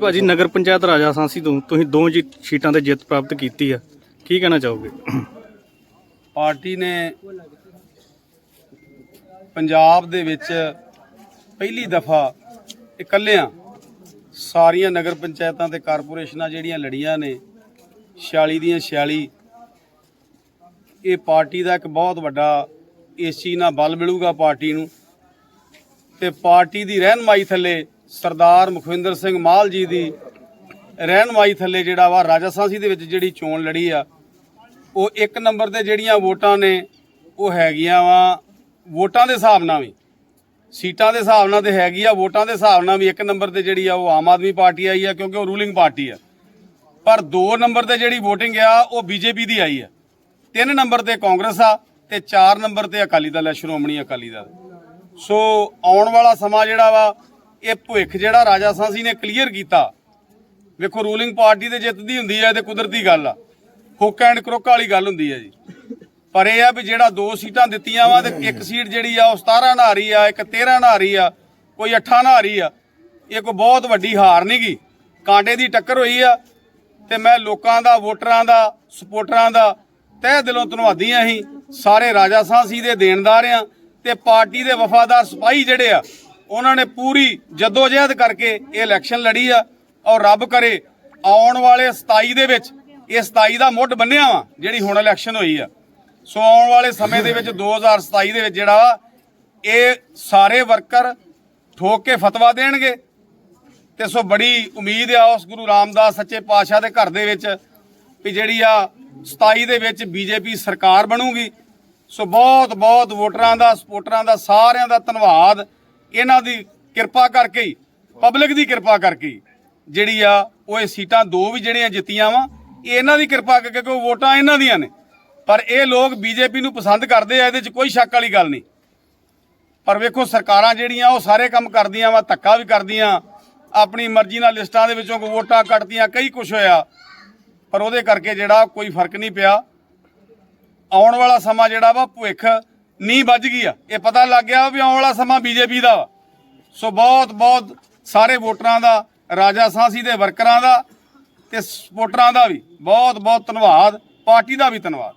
ਭਾਜੀ ਨਗਰ ਪੰਚਾਇਤ ਰਾਜਾ ਸਾਂਸੀ ਤੋਂ ਤੁਸੀਂ ਦੋ ਜੀ ਸੀਟਾਂ ਤੇ ਜਿੱਤ ਪ੍ਰਾਪਤ ਕੀਤੀ ਆ। ਕੀ ਕਹਿਣਾ ਚਾਹੋਗੇ? ਪਾਰਟੀ ਨੇ ਪੰਜਾਬ ਦੇ ਵਿੱਚ ਪਹਿਲੀ ਦਫਾ ਇਕੱਲਿਆਂ ਸਾਰੀਆਂ ਨਗਰ ਪੰਚਾਇਤਾਂ ਤੇ ਕਾਰਪੋਰੇਸ਼ਨਾਂ ਜਿਹੜੀਆਂ ਲੜੀਆਂ ਨੇ 46 ਦੀਆਂ 46 ਇਹ ਪਾਰਟੀ ਦਾ ਇੱਕ ਬਹੁਤ ਵੱਡਾ ਇਸ ਚੀਜ਼ ਨਾਲ ਬਲ ਮਿਲੂਗਾ ਪਾਰਟੀ ਨੂੰ ਤੇ ਪਾਰਟੀ ਦੀ ਰਹਿਨਮਾਈ ਥੱਲੇ ਸਰਦਾਰ ਮੁਖਵਿੰਦਰ ਸਿੰਘ ਮਾਲ ਜੀ ਦੀ ਰਹਿਨਮਾਈ ਥੱਲੇ ਜਿਹੜਾ ਵਾ ਰਾਜਸਥਾਨੀ ਦੇ ਵਿੱਚ ਜਿਹੜੀ ਚੋਣ ਲੜੀ ਆ, ਉਹ ਇੱਕ ਨੰਬਰ ਤੇ ਜਿਹੜੀਆਂ ਵੋਟਾਂ ਨੇ, ਉਹ ਹੈਗੀਆਂ ਵਾ ਵੋਟਾਂ ਦੇ ਹਿਸਾਬ ਨਾਲ ਵੀ। ਸੀਟਾਂ ਦੇ ਹਿਸਾਬ ਨਾਲ ਤੇ ਹੈਗੀ ਆ, ਵੋਟਾਂ ਦੇ ਹਿਸਾਬ ਨਾਲ ਵੀ ਇੱਕ ਨੰਬਰ ਤੇ ਜਿਹੜੀ ਆ ਉਹ ਆਮ ਆਦਮੀ ਪਾਰਟੀ ਆਈ ਆ, ਕਿਉਂਕਿ ਉਹ ਰੂਲਿੰਗ ਪਾਰਟੀ ਆ। ਪਰ ਦੋ ਨੰਬਰ ਤੇ ਜਿਹੜੀ VOTING ਆ, ਉਹ ਬੀਜੇਪੀ ਦੀ ਆਈ ਆ। ਤਿੰਨ ਨੰਬਰ ਤੇ ਕਾਂਗਰਸ ਆ ਤੇ ਚਾਰ ਨੰਬਰ ਤੇ ਅਕਾਲੀ ਦਲ ਆ, ਸ਼੍ਰੋਮਣੀ ਅਕਾਲੀ ਦਲ। ਸੋ ਆਉਣ ਵਾਲਾ ਸਮਾਂ ਜਿਹੜਾ ਵਾ ਇਹ ਭੁੱਖ ਜਿਹੜਾ ਰਾਜਾ ਸਾਂਸੀ ਨੇ ਕਲੀਅਰ ਕੀਤਾ। ਵੇਖੋ ਰੂਲਿੰਗ ਪਾਰਟੀ ਤੇ ਜਿੱਤਦੀ ਹੁੰਦੀ ਹੈ ਤੇ ਕੁਦਰਤੀ ਗੱਲ ਆ। ਹੁੱਕ ਐਂਡ ਕਰੋਕ ਵਾਲੀ ਗੱਲ ਹੁੰਦੀ ਹੈ ਜੀ। ਪਰ ਇਹ ਆ ਵੀ ਜਿਹੜਾ ਦੋ ਸੀਟਾਂ ਦਿੱਤੀਆਂ ਵਾ ਤੇ ਇੱਕ ਸੀਟ ਜਿਹੜੀ ਆ, ਉਹ 17 ਨਾਲ ਆ, ਇੱਕ 13 ਨਾਲ ਆ, ਕੋਈ 8 ਨਾਲ ਆ। ਰਹੀ ਆ ਇਹ ਕੋਈ ਬਹੁਤ ਵੱਡੀ ਹਾਰ ਨਹੀਂ ਗੀ। ਕਾਂਟੇ ਦੀ ਟੱਕਰ ਹੋਈ ਆ ਤੇ ਮੈਂ ਲੋਕਾਂ ਦਾ, ਵੋਟਰਾਂ ਦਾ ਸਪੋਰਟਰਾਂ ਦਾ ਤਹਿ ਦਿਲੋਂ ਧੰਨਵਾਦੀ ਆ ਅਸੀਂ ਸਾਰੇ ਰਾਜਾ ਸਾਂਸੀ ਦੇ ਦੇਣਦਾਰ ਆ ਤੇ ਪਾਰਟੀ ਦੇ ਵਫਾਦਾਰ ਸਿਪਾਹੀ ਜਿਹੜੇ ਆ ਉਹਨਾਂ ਨੇ ਪੂਰੀ ਜਦੋਜਹਿਦ ਕਰਕੇ ਇਹ ਇਲੈਕਸ਼ਨ ਲੜੀ ਆ ਔਰ ਰੱਬ ਕਰੇ ਆਉਣ ਵਾਲੇ 27 ਦੇ ਵਿੱਚ ਇਹ 27 ਦਾ ਮੁੱਢ ਬੰਨਿਆ ਵਾ, ਜਿਹੜੀ ਹੁਣ ਇਲੈਕਸ਼ਨ ਹੋਈ ਆ। ਸੋ ਆਉਣ ਵਾਲੇ ਸਮੇਂ ਦੇ ਵਿੱਚ 2027 ਦੇ ਵਿੱਚ ਜਿਹੜਾ ਵਾ, ਇਹ ਸਾਰੇ ਵਰਕਰ ਠੋਕ ਕੇ ਫਤਵਾ ਦੇਣਗੇ। ਤੇ ਸੋ ਬੜੀ ਉਮੀਦ ਆ ਉਸ ਗੁਰੂ ਰਾਮਦਾਸ ਸੱਚੇ ਪਾਤਸ਼ਾਹ ਦੇ ਘਰ ਦੇ ਵਿੱਚ ਵੀ ਜਿਹੜੀ ਆ 27 ਦੇ ਵਿੱਚ ਬੀਜੇਪੀ ਸਰਕਾਰ ਬਣੂਗੀ। ਸੋ ਬਹੁਤ ਬਹੁਤ ਵੋਟਰਾਂ ਦਾ ਸਪੋਰਟਰਾਂ ਦਾ, ਸਾਰਿਆਂ ਦਾ ਧੰਨਵਾਦ। ਇਹਨਾਂ ਦੀ ਕਿਰਪਾ ਕਰਕੇ ਹੀ ਪਬਲਿਕ ਦੀ ਕਿਰਪਾ ਕਰਕੇ ਜਿਹੜੀ ਆ, ਉਹ ਇਹ ਸੀਟਾਂ ਦੋ ਵੀ ਜਿਹੜੀਆਂ ਜਿੱਤੀਆਂ ਵਾ ਇਹਨਾਂ ਦੀ ਕਿਰਪਾ ਕਰਕੇ ਕਿਉਂਕਿ ਵੋਟਾਂ ਇਹਨਾਂ ਦੀਆਂ ਨੇ। ਪਰ ਇਹ ਲੋਕ ਬੀਜੇਪੀ ਨੂੰ ਪਸੰਦ ਕਰਦੇ ਆ, ਇਹਦੇ 'ਚ ਕੋਈ ਸ਼ੱਕ ਵਾਲੀ ਗੱਲ ਨਹੀਂ। ਪਰ ਵੇਖੋ, ਸਰਕਾਰਾਂ ਜਿਹੜੀਆਂ, ਉਹ ਸਾਰੇ ਕੰਮ ਕਰਦੀਆਂ ਵਾ, ਧੱਕਾ ਵੀ ਕਰਦੀਆਂ, ਆਪਣੀ ਮਰਜ਼ੀ ਨਾਲ ਲਿਸਟਾਂ ਦੇ ਵਿੱਚੋਂ ਵੋਟਾਂ ਕੱਟਦੀਆਂ, ਕਈ ਕੁਝ ਹੋਇਆ। ਪਰ ਉਹਦੇ ਕਰਕੇ ਜਿਹੜਾ ਕੋਈ ਫ਼ਰਕ ਨਹੀਂ ਪਿਆ। ਆਉਣ ਵਾਲਾ ਸਮਾਂ ਜਿਹੜਾ ਵਾ ਭੁੱਖ ਨਹੀਂ ਵੱਜ ਗਈ ਆ। ਇਹ ਪਤਾ ਲੱਗ ਗਿਆ ਵੀ ਆਉਣ ਵਾਲਾ ਸਮਾਂ ਬੀਜੇਪੀ ਦਾ ਵਾ। ਸੋ ਬਹੁਤ ਬਹੁਤ ਸਾਰੇ ਵੋਟਰਾਂ ਦਾ, ਰਾਜਾ ਸਾਂਸੀ ਦੇ ਵਰਕਰਾਂ ਦਾ ਤੇ ਸਪੋਰਟਰਾਂ ਦਾ ਵੀ ਬਹੁਤ ਬਹੁਤ ਧੰਨਵਾਦ, ਪਾਰਟੀ ਦਾ ਵੀ ਧੰਨਵਾਦ।